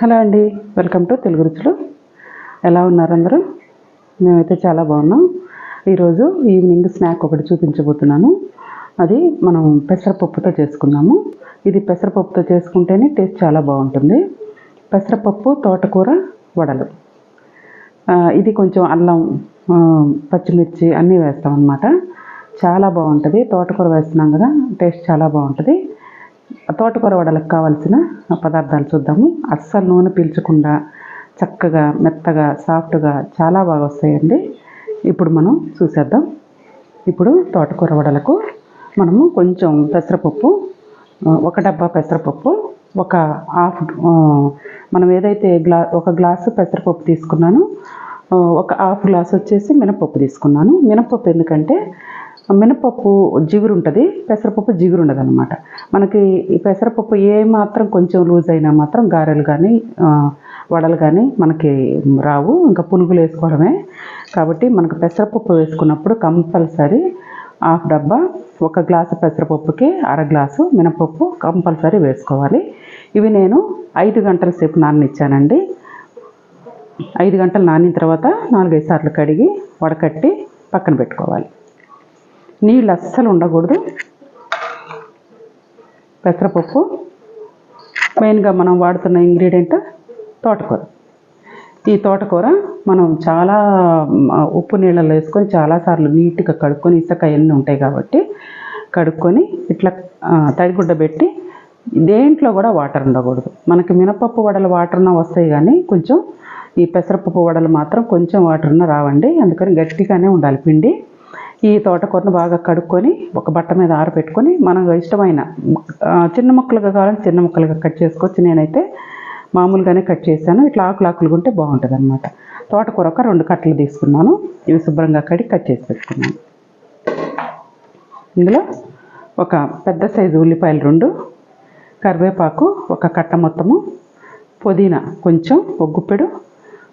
Hello అండి welcome to Telugu రుచులు. ఎలా ఉన్నారు అందరూ? మేమైతే చాలా బాగున్నాం. ఈరోజు ఈవినింగ్ స్నాక్ ఒకటి చూపించబోతున్నాను. అది మనం పెసరపప్పుతో చేసుకున్నాము ఇది పెసరపప్పుతో చేసుకుంటేనే టేస్ట్ చాలా బాగుంటుంది. పెసరపప్పు తోటకూర వడలు. ఇది కొంచెం అల్లం పచ్చిమిర్చి అన్నీ వేస్తాం అన్నమాట చాలా బాగుంటుంది. తోటకూర వేస్తున్నాం కదా టేస్ట్ చాలా బాగుంటుంది. తోటకూర వడలకు కావాల్సిన పదార్థాలు చూద్దాము. అస్సలు నూనె పీల్చకుండా చక్కగా మెత్తగా సాఫ్ట్గా చాలా బాగా వస్తాయండి. ఇప్పుడు మనం చూసేద్దాం. ఇప్పుడు తోటకూర వడలకు మనము కొంచెం పెసరపప్పు ఒక డబ్బా పెసరపప్పు ఒక హాఫ్ మనం ఏదైతే గ్లా ఒక గ్లాసు పెసరపప్పు తీసుకున్నానో ఒక హాఫ్ గ్లాస్ వచ్చేసి మినపప్పు తీసుకున్నాను. మినపప్పు ఎందుకంటే మినపప్పు జిగురు ఉంటుంది పెసరపప్పు జిగురు ఉండదు అనమాట మనకి ఈ పెసరపప్పు ఏ మాత్రం కొంచెం లూజ్ అయినా మాత్రం గారెలు కానీ వడలు కానీ మనకి రావు. ఇంకా పునుగులు వేసుకోవడమే. కాబట్టి మనకు పెసరపప్పు వేసుకున్నప్పుడు కంపల్సరీ హాఫ్ డబ్బా ఒక గ్లాసు పెసరపప్పుకి అర గ్లాసు మినపప్పు కంపల్సరీ వేసుకోవాలి. ఇవి నేను ఐదు గంటల సేపు నాననిచ్చానండి. ఐదు గంటలు నానిన తర్వాత నాలుగైదు సార్లు కడిగి వడకట్టి పక్కన పెట్టుకోవాలి. నీళ్ళు అస్సలు ఉండకూడదు పెసరపప్పు. మెయిన్గా మనం వాడుతున్న ఇంగ్రీడియంట్ తోటకూర. ఈ తోటకూర మనం చాలా ఉప్పు నీళ్ళలో వేసుకొని చాలాసార్లు నీట్గా కడుక్కొని ఇసుక ఎన్ని ఉంటాయి కాబట్టి కడుక్కొని ఇట్లా తడిగుడ్డ పెట్టి దేంట్లో కూడా వాటర్ ఉండకూడదు. మనకి మినపప్పు వడలు వాటర్ వస్తాయి కానీ కొంచెం ఈ పెసరపప్పు వడలు మాత్రం కొంచెం వాటర్ ఉన్న రావండి. అందుకని గట్టిగానే ఉండాలి పిండి. ఈ తోటకూరను బాగా కడుక్కొని ఒక బట్ట మీద ఆరబెట్టుకొని మనకు ఇష్టమైన చిన్న ముక్కలుగా కావాలంటే చిన్న ముక్కలుగా కట్ చేసుకోవచ్చు. నేనైతే మామూలుగానే కట్ చేశాను. ఇట్లా ఆకులు ఆకులుగా ఉంటే బాగుంటుంది అనమాట తోటకూర ఒక రెండు కట్టలు తీసుకున్నాను. ఇవి శుభ్రంగా కడిగి కట్ చేసి పెట్టుకున్నాను. ఇందులో ఒక పెద్ద సైజు ఉల్లిపాయలు రెండు కరివేపాకు ఒక కట్ట మొత్తము పుదీనా కొంచెం ఒగ్గుప్పెడు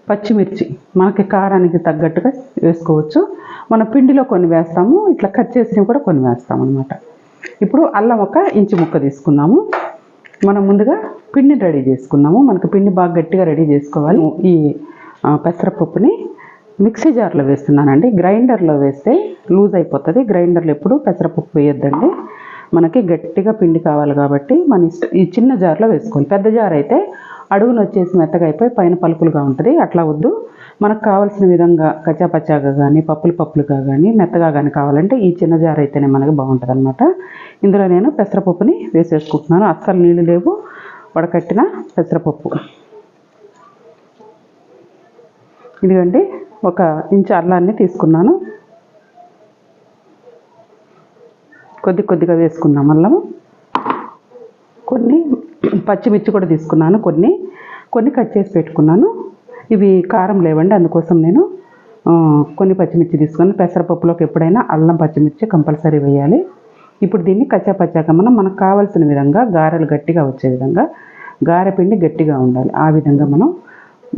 పచ్చిమిర్చి మనకి కారానికి తగ్గట్టుగా వేసుకోవచ్చు. మన పిండిలో కొన్ని వేస్తాము ఇట్లా కట్ చేసినవి కూడా కొన్ని వేస్తాం అనమాట ఇప్పుడు అల్లం ఒక ఇంచు ముక్క తీసుకున్నాము మనం ముందుగా పిండిని రెడీ చేసుకున్నాము. మనకు పిండి బాగా గట్టిగా రెడీ చేసుకోవాలి. ఈ పెసరపప్పుని మిక్సీ జార్లో వేస్తున్నానండి. గ్రైండర్లో వేస్తే లూజ్ అయిపోతుంది. గ్రైండర్లో ఎప్పుడు పెసరపప్పు వేయొద్దండి. మనకి గట్టిగా పిండి కావాలి కాబట్టి మన ఈ చిన్న జార్లో వేసుకోవాలి. పెద్ద జార్ అయితే అడుగును వచ్చేసి మెత్తగా అయిపోయి పైన పలుకులుగా ఉంటుంది. అట్లా వద్దు. మనకు కావాల్సిన విధంగా కచ్చాపచ్చాగా కానీ పప్పులు పప్పులుగా కానీ మెత్తగా కానీ కావాలంటే ఈ చిన్న జార్ అయితేనే మనకి బాగుంటుంది అనమాట ఇందులో నేను పెసరపప్పుని వేసేసుకుంటున్నాను. అస్సలు నీళ్ళు లేవు. వడకట్టిన పెసరపప్పు. ఇదిగండి ఒక ఇంచు అల్లాన్ని తీసుకున్నాను. కొద్ది కొద్దిగా వేసుకున్నాం అల్లము. కొన్ని పచ్చిమిర్చి కూడా తీసుకున్నాను కొన్ని. కొన్ని కట్ చేసి పెట్టుకున్నాను. ఇవి కారం లేవండి అందుకోసం నేను కొన్ని పచ్చిమిర్చి తీసుకున్నాను. పెసరపప్పులోకి ఎప్పుడైనా అల్లం పచ్చిమిర్చి కంపల్సరీ వేయాలి. ఇప్పుడు దీన్ని కచ్చా పచ్చాక మనం మనకు కావాల్సిన విధంగా గారెలు గట్టిగా వచ్చే విధంగా గారెపిండి గట్టిగా ఉండాలి. ఆ విధంగా మనం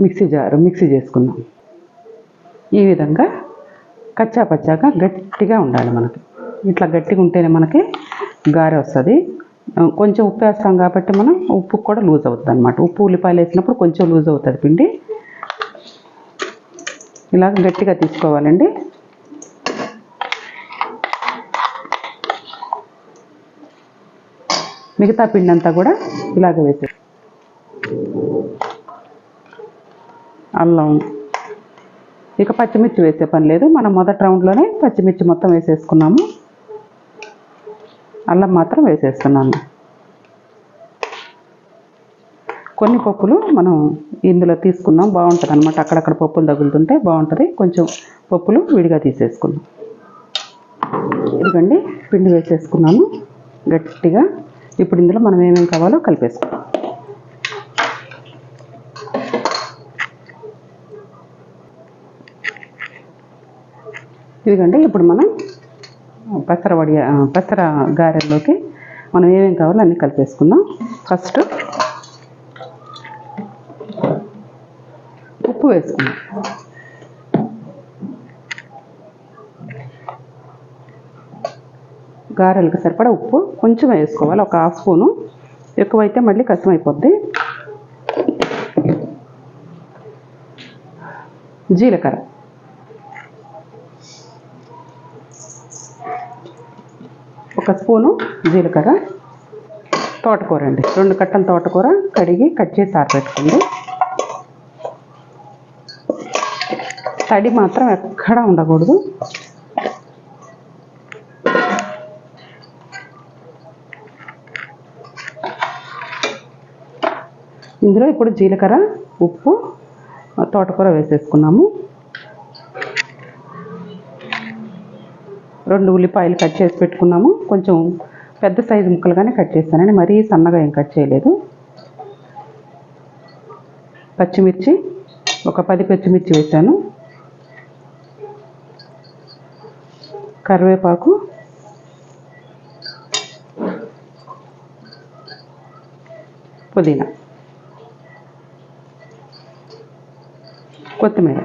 మిక్సీ జారు మిక్సీ చేసుకుందాం. ఈ విధంగా కచ్చా పచ్చాక గట్టిగా ఉండాలి మనకి. ఇట్లా గట్టిగా ఉంటేనే మనకి గారె వస్తుంది. కొంచెం ఉప్పు వేస్తాం కాబట్టి మనం ఉప్పు కూడా లూజ్ అవుతుంది అనమాట ఉప్పు ఉల్లిపాయలు వేసినప్పుడు కొంచెం లూజ్ అవుతుంది పిండి. ఇలా గట్టిగా తీసుకోవాలండి. మిగతా పిండి అంతా కూడా ఇలాగ వేసే అల్లం. ఇక పచ్చిమిర్చి వేసే పని లేదు. మనం మొదటి రౌండ్లోనే పచ్చిమిర్చి మొత్తం వేసేసుకున్నాము. అల్లం మాత్రం వేసేస్తున్నాను. కొన్ని పప్పులు మనం ఇందులో తీసుకున్నాం బాగుంటుంది అనమాట అక్కడక్కడ పప్పులు తగులుతుంటే బాగుంటుంది. కొంచెం పప్పులు విడిగా తీసేసుకున్నాం. ఇదిగండి పిండి వేసేసుకున్నాను. గట్టిగా. ఇప్పుడు ఇందులో మనం ఏమేమి కావాలో కలిపేసుకుందాం. ఇదిగండి ఇప్పుడు మనం పెసర వడి పెసర గారెల్లోకి మనం ఏమేమి కావాలో అన్నీ కలిపేసుకుందాం. ఫస్ట్ ఉప్పు వేసుకుందాం. గారెలకు సరిపడా ఉప్పు కొంచెం వేసుకోవాలి ఒక హాఫ్ స్పూను. ఎక్కువైతే మళ్ళీ కష్టం అయిపోద్ది జీలకర్ర. ఒక స్పూను జీలకర్ర. తోటకూర అండి. రెండు కట్టల తోటకూర కడిగి కట్ చేసి ఆరబెట్టుకోండి. తడి మాత్రం ఎక్కడా ఉండకూడదు. ఇందులో ఇప్పుడు జీలకర్ర ఉప్పు తోటకూర వేసేసుకున్నాము. రెండు ఉల్లిపాయలు కట్ చేసి పెట్టుకున్నాము. కొంచెం పెద్ద సైజు ముక్కలుగానే కట్ చేస్తానండి. మరీ సన్నగా ఏం కట్ చేయలేదు. పచ్చిమిర్చి ఒక పది పచ్చిమిర్చి వేసాను. కరివేపాకు పుదీనా కొత్తిమీర.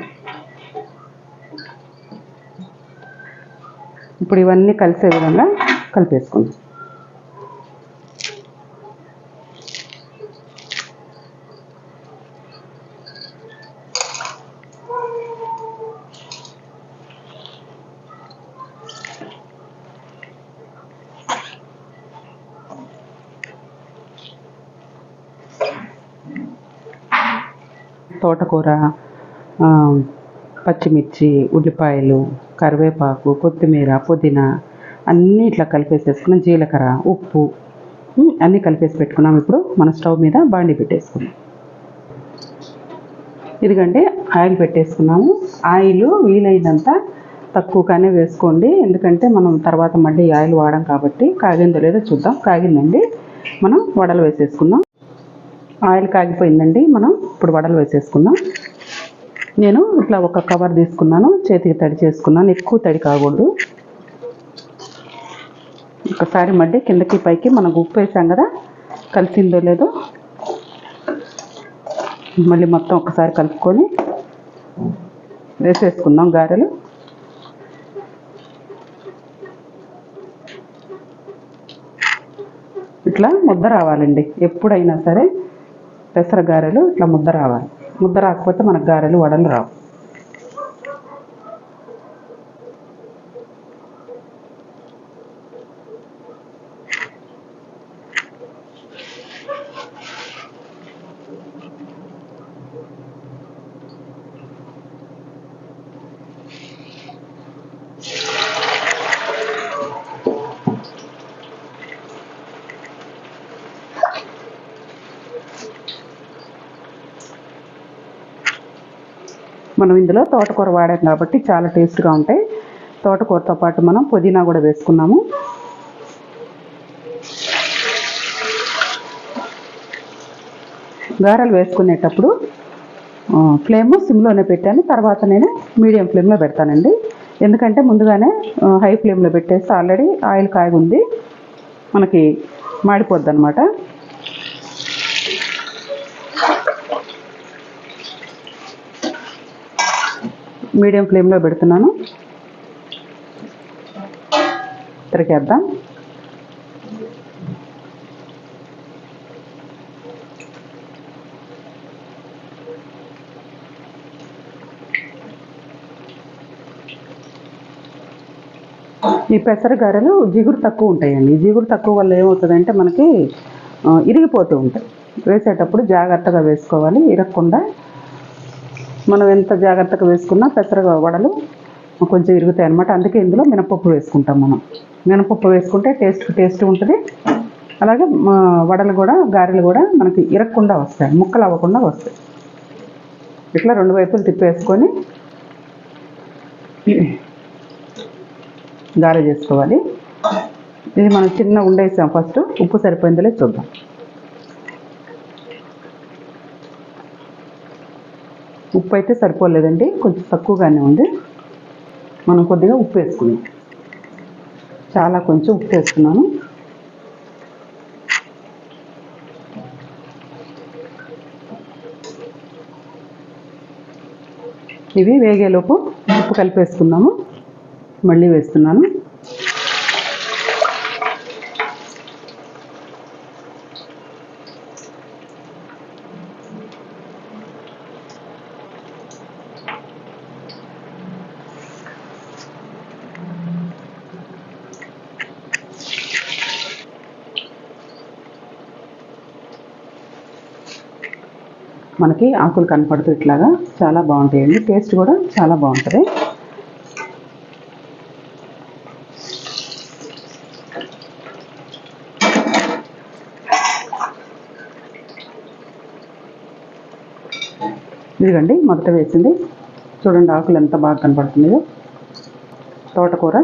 ఇప్పుడు ఇవన్నీ కలిసే విధంగా కలిపేసుకుందాం. తోటకూర పచ్చిమిర్చి ఉల్లిపాయలు కరివేపాకు కొత్తిమీర పుదీనా అన్నీ ఇట్లా కలిపేసేసుకున్నాం. జీలకర్ర ఉప్పు అన్నీ కలిపేసి పెట్టుకున్నాం. ఇప్పుడు మన స్టవ్ మీద బాండి పెట్టేసుకున్నాం ఇదిగండి ఆయిల్ పెట్టేసుకున్నాము. ఆయిల్ వీలైనంత తక్కువగానే వేసుకోండి. ఎందుకంటే మనం తర్వాత మళ్ళీ ఆయిల్ వాడడం కాబట్టి కాగిందో లేదో చూద్దాం. కాగిందండి మనం వడలు వేసేసుకుందాం. ఆయిల్ కాగిపోయిందండి మనం ఇప్పుడు వడలు వేసేసుకుందాం. నేను ఇట్లా ఒక కవర్ తీసుకున్నాను చేతికి తడి చేసుకున్నాను ఎక్కువ తడి కాకూడదు. ఒకసారి మళ్ళీ కిందకి పైకి మనం ఉప్పు వేసాం కదా కలిసిందో లేదో మళ్ళీ మొత్తం ఒకసారి కలుపుకొని వేసేసుకుందాం గారెలు. ఇట్లా ముద్ద రావాలండి ఎప్పుడైనా సరే పెసర గారెలు ఇట్లా ముద్ద రావాలి. ముద్ద రాకపోతే మనకు గారెలు వడలు రావు. మనం ఇందులో తోటకూర వాడాం కాబట్టి చాలా టేస్ట్గా ఉంటాయి. తోటకూరతో పాటు మనం పుదీనా కూడా వేసుకున్నాము. గారెలు వేసుకునేటప్పుడు ఫ్లేమ్ సిమ్లోనే పెట్టాను. తర్వాత నేను మీడియం ఫ్లేమ్లో పెడతానండి. ఎందుకంటే ముందుగానే హై ఫ్లేమ్లో పెట్టేసి ఆల్రెడీ ఆయిల్ కాగి ఉంది మనకి మాడిపోద్ది అనమాట మీడియం ఫ్లేమ్లో పెడుతున్నాను. తిరిగేద్దాం. ఈ పెసర గారెలు జిగురు తక్కువ ఉంటాయండి. జిగురు తక్కువ వల్ల ఏమవుతుందంటే మనకి ఇరిగిపోతూ ఉంటాయి. వేసేటప్పుడు జాగ్రత్తగా వేసుకోవాలి. ఇరగకుండా మనం ఎంత జాగ్రత్తగా వేసుకున్నా పెసర వడలు కొంచెం ఇరుగుతాయి అనమాట అందుకే ఇందులో మినపప్పు వేసుకుంటాం మనం. మినపప్పు వేసుకుంటే టేస్ట్ టేస్ట్ ఉంటుంది. అలాగే మా వడలు కూడా గారెలు కూడా మనకి ఇరగకుండా వస్తాయి. ముక్కలు అవ్వకుండా వస్తాయి. ఇట్లా రెండు వైపులు తిప్పేసుకొని గారె చేసుకోవాలి. ఇది మనం చిన్న ఉండేసాం ఫస్ట్. ఉప్పు సరిపోయిందో చూద్దాం. ఉప్పు అయితే సరిపోలేదండి కొంచెం తక్కువగానే ఉంది. మనం కొద్దిగా ఉప్పు వేసుకున్నాం చాలా కొంచెం ఉప్పు వేసుకున్నాను. ఇవి వేగేలోపు ఉప్పు కలిపేసుకున్నాము. మళ్ళీ వేస్తున్నాను. మనకి ఆకులు కనపడుతూ ఇట్లాగా చాలా బాగుంటాయండి. టేస్ట్ కూడా చాలా బాగుంటుంది. ఇదిగండి మొదట వేసింది. చూడండి ఆకులు ఎంత బాగా కనపడుతున్నాయో. తోటకూర.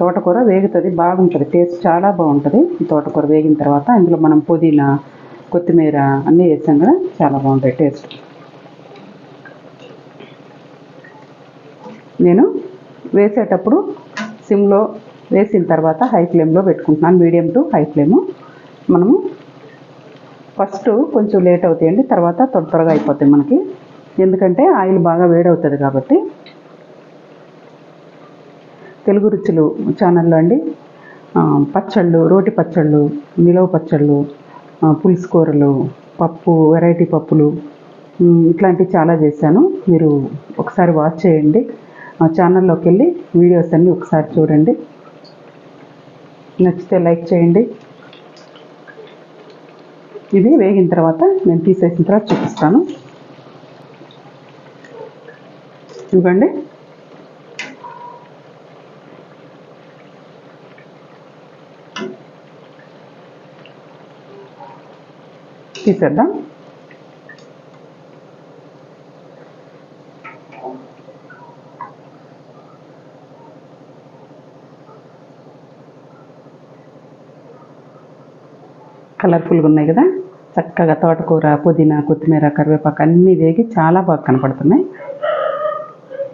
తోటకూర వేగుతుంది బాగుంటుంది. టేస్ట్ చాలా బాగుంటుంది. ఈ తోటకూర వేగిన తర్వాత ఇందులో మనం పుదీనా కొత్తిమీర అన్నీ వేసాం కదా చాలా బాగుంటాయి టేస్ట్. నేను వేసేటప్పుడు సిమ్లో వేసిన తర్వాత హై ఫ్లేమ్లో పెట్టుకుంటున్నాను మీడియం టు హై ఫ్లేము. మనము ఫస్ట్ కొంచెం లేట్ అవుతాయండి తర్వాత త్వర త్వరగా అయిపోతాయి మనకి. ఎందుకంటే ఆయిల్ బాగా వేడవుతుంది కాబట్టి. తెలుగు రుచులు ఛానల్లో అండి. పచ్చళ్ళు రోటి పచ్చళ్ళు నిలవ పచ్చళ్ళు పులుసుకూరలు పులుసు కూరలు పప్పు వెరైటీ పప్పులు ఇట్లాంటివి చాలా చేశాను. మీరు ఒకసారి వాచ్ చేయండి. ఆ ఛానల్లోకి వెళ్ళి వీడియోస్ అన్నీ ఒకసారి చూడండి. నచ్చితే లైక్ చేయండి. ఇది వేగిన తర్వాత నేను తీసేసిన తర్వాత చూపిస్తాను. ఇవ్వండి. తీసేద్దాం. కలర్ఫుల్గా ఉన్నాయి కదా. చక్కగా తోటకూర పుదీనా కొత్తిమీర కరివేపాకు అన్నీ వేగి చాలా బాగా కనపడుతున్నాయి.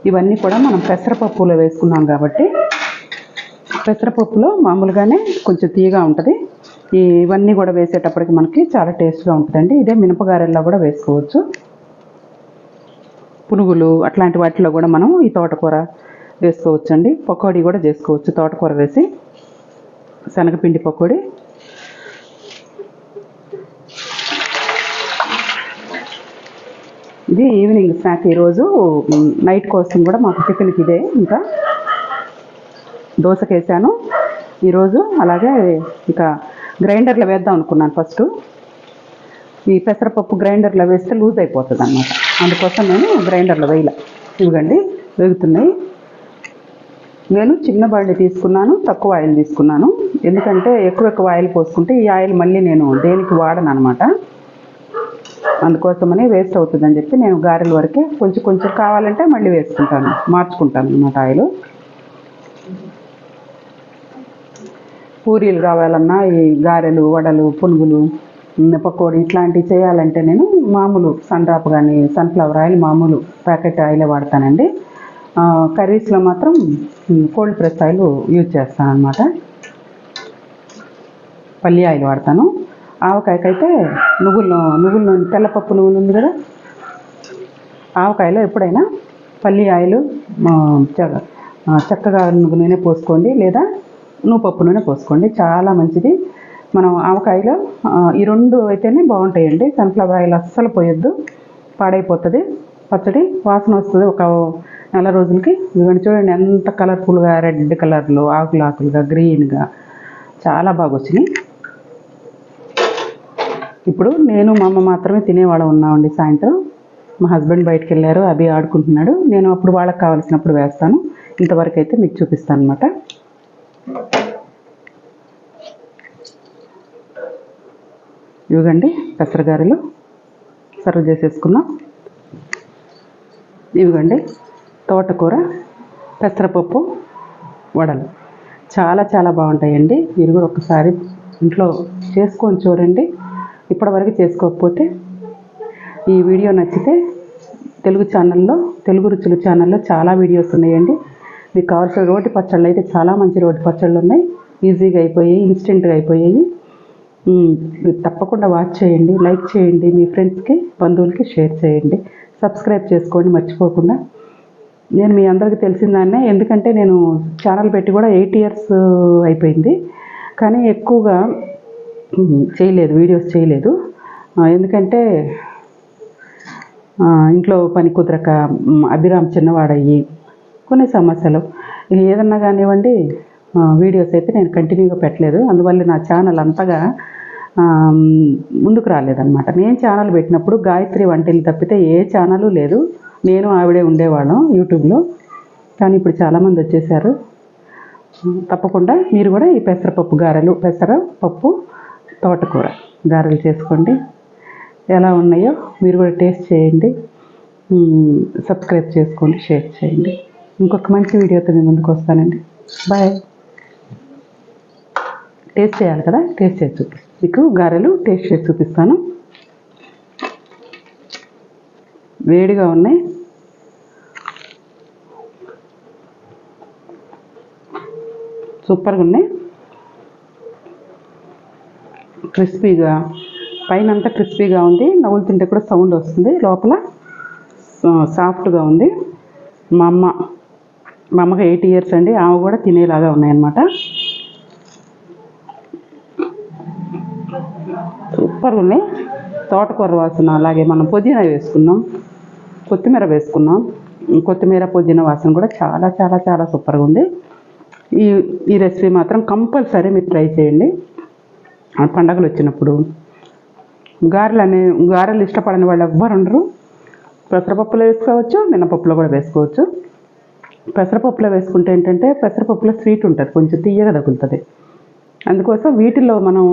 ఇవన్నీ కూడా మనం పెసరపప్పులో వేసుకున్నాం కాబట్టి పెసరపప్పులో మామూలుగానే కొంచెం తీయగా ఉంటుంది. ఇవన్నీ కూడా వేసేటప్పటికి మనకి చాలా టేస్ట్గా ఉంటుందండి. ఇదే మినపగారెల్లో కూడా వేసుకోవచ్చు. పునుగులు అట్లాంటి వాటిలో కూడా మనం ఈ తోటకూర వేసుకోవచ్చు అండి పకోడీ కూడా చేసుకోవచ్చు. తోటకూర వేసి శనగపిండి పకోడీ. ఇది ఈవినింగ్ స్నాక్ ఈరోజు. నైట్ కోసం కూడా మాకు టిఫిన్కి ఇదే ఇంకా. దోశకేసాను ఈరోజు అలాగే ఇంకా గ్రైండర్లో వేద్దాం అనుకున్నాను ఫస్ట్. ఈ పెసరపప్పు గ్రైండర్లో వేస్తే లూజ్ అయిపోతుంది అనమాట అందుకోసం నేను గ్రైండర్లో వేయలే. ఇవ్వండి వేగుతున్నాయి. నేను చిన్న బండి తీసుకున్నాను తక్కువ ఆయిల్ తీసుకున్నాను. ఎందుకంటే ఎక్కువ ఎక్కువ ఆయిల్ పోసుకుంటే ఈ ఆయిల్ మళ్ళీ నేను దేనికి వాడను అనమాట అందుకోసమని వేస్ట్ అవుతుందని చెప్పి నేను గారెల వరకే కొంచెం కొంచెం కావాలంటే మళ్ళీ వేసుకుంటాను మార్చుకుంటాను అనమాట ఆయిల్. పూరీలు కావాలన్నా ఈ గారెలు వడలు పునుగులు పకోడి పకోడీ ఇట్లాంటివి చేయాలంటే నేను మామూలు సన్డ్రాప్ కానీ సన్ఫ్లవర్ ఆయిల్ మామూలు ప్యాకెట్ ఆయిలే వాడతానండి. కర్రీస్లో మాత్రం కోల్డ్ ప్రెస్ ఆయిల్ యూజ్ చేస్తాను అనమాట పల్లి ఆయిల్ వాడతాను. ఆవకాయకైతే నువ్వుల నువ్వుల నూనె తెల్లపప్పు నూనె ఉంది కదా? ఆవకాయలో ఎప్పుడైనా పల్లి ఆయిల్ చ- చక్కగా నువ్వు నూనె పోసుకోండి. లేదా నువ్వు పప్పు నూనె పోసుకోండి. చాలా మంచిది. మనం ఆవకాయలో ఈ రెండు అయితేనే బాగుంటాయండి. సన్ఫ్లవర్ ఆయిల్ అస్సలు పోయొద్దు. పాడైపోతుంది. పచ్చడి వాసన వస్తుంది ఒక నెల రోజులకి. ఇవన్నీ చూడండి ఎంత కలర్ఫుల్గా రెడ్ కలర్లో ఆకులు ఆకులుగా గ్రీన్గా చాలా బాగా వచ్చినాయి ఇప్పుడు నేను మా అమ్మ మాత్రమే తినేవాళ్ళం ఉన్నామండి సాయంత్రం. మా హస్బెండ్ బయటకు వెళ్ళారు అవి ఆడుకుంటున్నాడు. నేను అప్పుడు వాళ్ళకి కావాల్సినప్పుడు వేస్తాను. ఇంతవరకు అయితే మీకు చూపిస్తాను అనమాట ఇవిగండి పెసరగారెలు సర్వ్ చేసేసుకుందాం. ఇవిగండి తోటకూర పెసరపప్పు వడలు. చాలా చాలా బాగుంటాయండి. మీరు కూడా ఒకసారి ఇంట్లో చేసుకొని చూడండి. ఇప్పటివరకు చేసుకోకపోతే ఈ వీడియో నచ్చితే తెలుగు ఛానల్లో తెలుగు రుచులు ఛానల్లో చాలా వీడియోస్ ఉన్నాయండి. మీకు కావాల్సిన రోటి పచ్చళ్ళు అయితే చాలా మంచి రోటి పచ్చళ్ళు ఉన్నాయి. ఈజీగా అయిపోయాయి ఇన్స్టెంట్గా అయిపోయాయి. తప్పకుండా వాచ్ చేయండి లైక్ చేయండి మీ ఫ్రెండ్స్కి బంధువులకి షేర్ చేయండి. సబ్స్క్రైబ్ చేసుకోండి మర్చిపోకుండా. నేను మీ అందరికీ తెలిసిందాన్నే ఎందుకంటే నేను ఛానల్ పెట్టి కూడా ఎయిట్ ఇయర్స్ అయిపోయింది. కానీ ఎక్కువగా చేయలేదు వీడియోస్ చేయలేదు. ఎందుకంటే ఇంట్లో పని కుదరక అభిరామ్ చిన్నవాడయ్యి కొన్ని సమస్యలు. ఏదన్నా కానివ్వండి వీడియోస్ అయితే నేను కంటిన్యూగా పెట్టలేదు. అందువల్ల నా ఛానల్ అంతగా ముందుకు రాలేదన్నమాట. నేను ఛానల్ పెట్టినప్పుడు గాయత్రి వంటలు తప్పితే ఏ ఛానల్ లేదు. నేను ఆవిడే ఉండేవాళ్ళం యూట్యూబ్లో. కానీ ఇప్పుడు చాలామంది వచ్చేసారు. తప్పకుండా మీరు కూడా ఈ పెసరపప్పు గారెలు పెసరపప్పు తోటకూర గారెలు చేసుకోండి. ఎలా ఉన్నాయో మీరు కూడా టేస్ట్ చేయండి. సబ్స్క్రైబ్ చేసుకోండి షేర్ చేయండి. ఇంకొక మంచి వీడియోతో మీ ముందుకు వస్తానండి. బాయ్ టేస్ట్ చేయాలి కదా? టేస్ట్ చేసి చూపిస్తాను మీకు గారెలు టేస్ట్ చేసి చూపిస్తాను. వేడిగా ఉన్నాయి. సూపర్గా ఉన్నాయి. క్రిస్పీగా పైన అంతా క్రిస్పీగా ఉంది. నవ్వులు తింటే కూడా సౌండ్ వస్తుంది. లోపల సాఫ్ట్గా ఉంది. మా అమ్మ మా అమ్మకి ఎయిట్ ఇయర్స్ అండి ఆమె కూడా తినేలాగా ఉన్నాయన్నమాట. సూపర్గా ఉన్నాయి తోటకూర వాసన అలాగే మనం పుదీనా వేసుకున్నాం. కొత్తిమీర వేసుకున్నాం. కొత్తిమీర పుదీనా వాసన కూడా చాలా చాలా చాలా సూపర్గా ఉంది. ఈ ఈ రెసిపీ మాత్రం కంపల్సరీ మీరు ట్రై చేయండి. ఆ పండగలు వచ్చినప్పుడు. గారెలు అనే గారెలు ఇష్టపడని వాళ్ళు ఎవ్వరు ఉండరు. పెసరపప్పులో వేసుకోవచ్చు మినపప్పులో కూడా వేసుకోవచ్చు. పెసరపప్పులో వేసుకుంటే ఏంటంటే పెసరపప్పులో స్వీట్ ఉంటుంది కొంచెం తీయగా తగులుతుంది. అందుకోసం వీటిల్లో మనం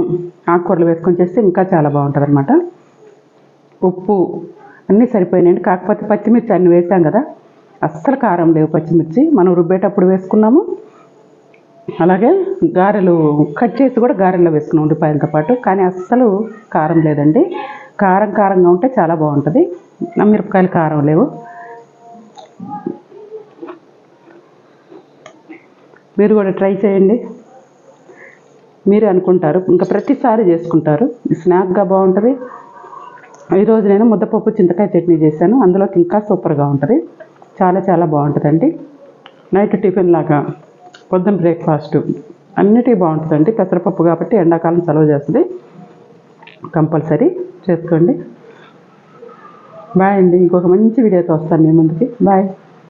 ఆకుకూరలు వేసుకొని చేస్తే ఇంకా చాలా బాగుంటుంది అనమాట ఉప్పు అన్నీ సరిపోయినాయండి. కాకపోతే పచ్చిమిర్చి అన్ని వేసాం కదా అస్సలు కారం లేవు పచ్చిమిర్చి. మనం రుబ్బేటప్పుడు వేసుకున్నాము. అలాగే గారెలు కట్ చేసి కూడా గారెల్లో వేసుకున్నాం ఉల్లిపాయలతో పాటు కానీ అస్సలు కారం లేదండి. కారం కారంగా ఉంటే చాలా బాగుంటుంది. నా మిరపకాయలు కారం లేవు. మీరు కూడా ట్రై చేయండి. మీరే అనుకుంటారు. ఇంకా ప్రతిసారి చేసుకుంటారు. స్నాక్గా బాగుంటుంది. ఈరోజు నేను ముద్దపప్పు చింతకాయ చట్నీ చేశాను. అందులోకి ఇంకా సూపర్గా ఉంటుంది. చాలా చాలా బాగుంటుందండి. నైట్ టిఫిన్ లాగా పొద్దున్న బ్రేక్ఫాస్ట్ అన్నిటికీ బాగుంటుందండి. పెసరపప్పు కాబట్టి ఎండాకాలం సెలవు చేస్తుంది. కంపల్సరీ చేసుకోండి. బాయ్ అండి. ఇంకొక మంచి వీడియోతో వస్తాను మీ ముందుకి. బాయ్.